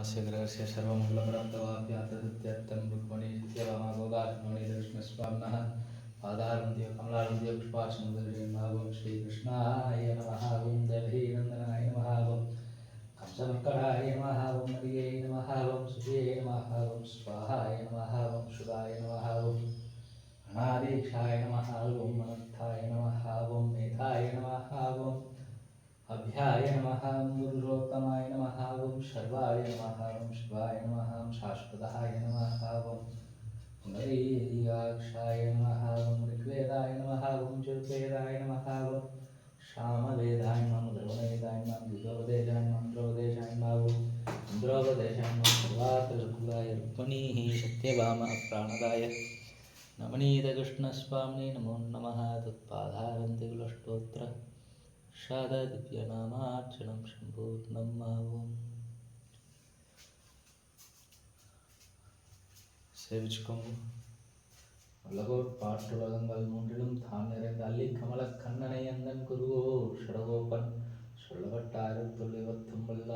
अस्य ग्रहस्य सर्वमङ्गलपरन्तवाप्यातसत्यर्थं रुक्मणी सत्यभामागोगात्मणिकृष्णस्वामिनः पादारन्त्य कमलारन्त्य पुष्पाक्षमुदर्शयन्भावं श्रीकृष्णाय नमः। ॐ देवहीनन्दनाय नमः। ॐ कंसमक्कराय नमः। ॐ हरिये स्वाहाय नमः। नमः। ॐ अनादीक्षाय नमः। नमः। ॐ मेधाय नमः। अभ्याय नमः। ॐ शाश्वताय नमः ॐ पुनरीयाक्षाय नमः ॐ ऋग्वेदाय नमः ॐ चुर्वेदाय नमः ॐ श्यामवेदाय नमः द्रववेदाय नमः द्वितोपदेशाय नमः मन्त्रोपदेशाय नमः ॐ इन्द्रोपदेशाय नमः सर्वात्रकुलाय रुक्मणीः सत्यभामा प्राणदाय नमनीतकृष्णस्वामिने नमो नमः तत्पादारन्तिकुलस्तोत्र शारदिव्यनामार्चनं शम्भूर्णं मावम् சேவிச்சுக்கோங்க உலகோர் பாட்டுலகங்கள் மூன்றிலும் தான் நிறைந்த அள்ளி கமல கண்ணனை அண்ணன் குருவோ ஷடகோபன் சொல்லப்பட்ட ஆயிரத்தி தொள்ளாயிரத்தி நல்ல